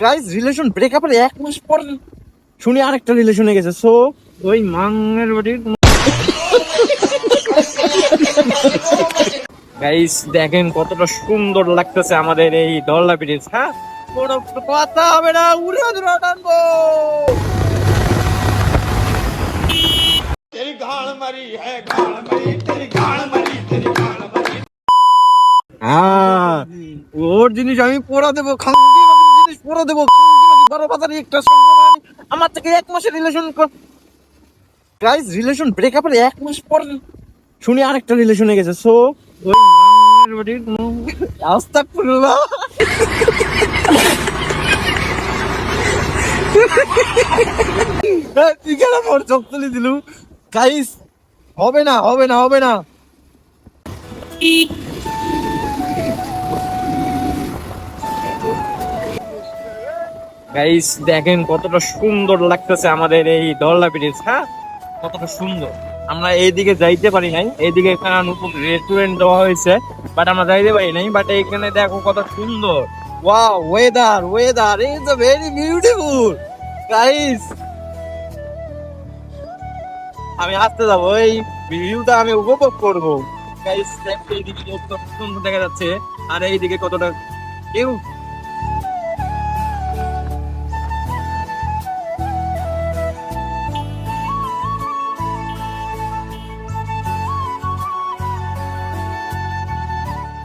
Guys relation ব্রেকআপের এক মাস পর শুনি আরেকটা রিলেশনে গেছে। সো ওই মাংয়ের বাড়ির গাইস দেখেন কতটা সুন্দর লাগতেছে আমাদের এই দল্লা ব্রিজ হ্যাঁ? কোনো কথা হবে না উড়ে উড়ে টানবো। হ্যাঁ ওর জিনিস আমি পড়া দেবো জিনিস পড়া দেবো খাঙ্গি মাগি বারো বাজারে আমার থেকে এক মাসের রিলেশন গাইস রিলেশন ব্রেকআপের এক মাস পর শুনি আরেকটা রিলেশনে গেছে। সো ওই মায়ের বাড়ির কোনো আস্তাগফিরুল্লাহ। এই, মোর চোখ তুলে দিলু? গাইস হবে না হবে না হবে না। গাইস দেখেন কতটা সুন্দর লাগতেছে আমাদের এই দল্লা ব্রিজ হ্যাঁ? কতটা সুন্দর। আমরা এইদিকে যাইতে পারি নাই। এইদিকে এখানে নতুন রেস্টুরেন্ট দেওয়া হয়েছে বাট আমরা যাইতে পারি নাই বাট এখানে দেখো কত সুন্দর। Wow weather weather is a very beautiful guys আমি আসতে যাব, এই ভিউটা আমি উপভোগ করব। গাইস এইদিকে কতটা সুন্দর দেখা যাচ্ছে, আর এইদিকে কতটা কেউ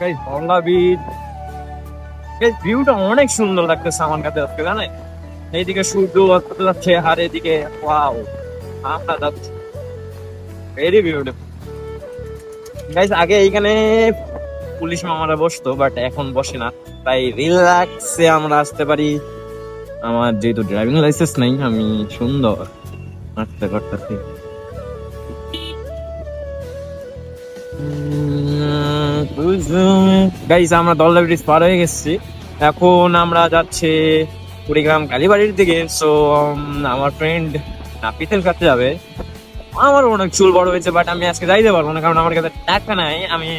গাইস, গঙ্গা বিচ গাইস ভিউটা অনেক সুন্দর লাগতেছে আমার কাছে আজকে, জানেন? এইদিকে সূর্য অস্ত যাচ্ছে, আর এদিকে ওয়াও আমরা যাচ্ছি ভেরি বিউটিফুল গাইস, আগে এইখানে পুলিশ মামারা বসতো বাট এখন বসে না। তাই রিল্যাক্সে আমরা আসতে পারি। আমার যেহেতু ড্রাইভিং লাইসেন্স নেই, আমি সুন্দর। আসতে করতেছি গাইস আমরা দলদা পার হয়ে গেছি। এখন আমরা যাচ্ছি কুড়িগ্রাম কালীবাড়ির দিকে। সো আমার ফ্রেন্ড যাবে। আমার অনেক চুল বড় হয়েছে বাট আমি আজকে যাইতে পারব না, কারণ আমার কাছে টাকা নাই। আমি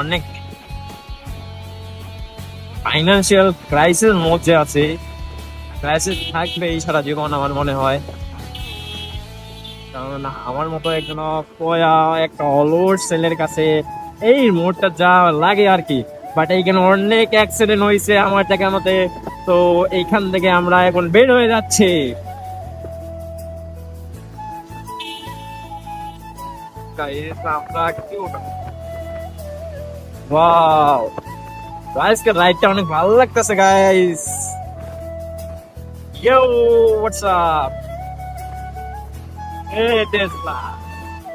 অনেক ফাইন্যান্সিয়াল ক্রাইসিস মধ্যে আছে। ক্রাইসিস থাকবে এই সারা জীবন, আমার মনে হয়। কারণ আমার মতো একজন একটা অলওয়ার ছেলের কাছে এই মোড়টা যা লাগে আর কি। বাট এইখানে অনেক অ্যাক্সিডেন্ট হয়েছে আমার জায়গার মতে তো এইখান থেকে আমরা এখন বের হয়ে যাচ্ছি। রাইডটা অনেক ভালো লাগতেছে গাইস ইয়ো হোয়াটস আপ এ টেসলা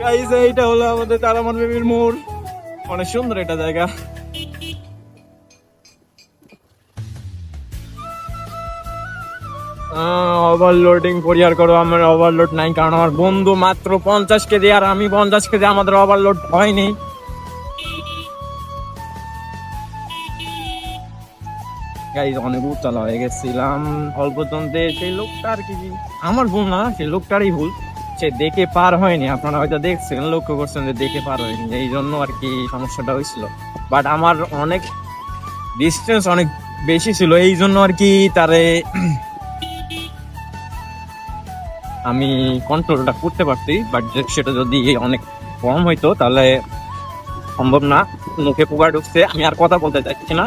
গাইস এইটা হলো আমাদের তারামান বেবির মোড়। অনেক সুন্দর একটা জায়গা। ওভারলোডিং পরিহার করো, আমার ওভারলোড নাই, কারণ আমার বন্ধু মাত্র পঞ্চাশ কেজি, আর আমি পঞ্চাশ কেজি, আমাদের ওভারলোড হয়নি। গাইজ অনেক উত্তালা হয়ে গেছিলাম। অল্প জনতে সেই লোকটা আর কি? আমার ভুল না, সেই লোকটারই ভুল। সে দেখে পার হয়নি। আপনারা হয়তো দেখছেন, লক্ষ্য করছেন যে দেখে পার হয়নি। এই জন্য আর কি সমস্যাটা হয়েছিল। বাট আমার অনেক ডিস্টেন্স অনেক বেশি ছিল। এই জন্য আর কি তারে আমি কন্ট্রোলটা করতে পারছি বাট সেটা যদি অনেক কম হইতো, তাহলে সম্ভব না। মুখে পোকা ঢুকছে। আমি আর কথা বলতে চাইছি না।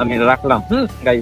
আমি রাখলাম। হুম গাই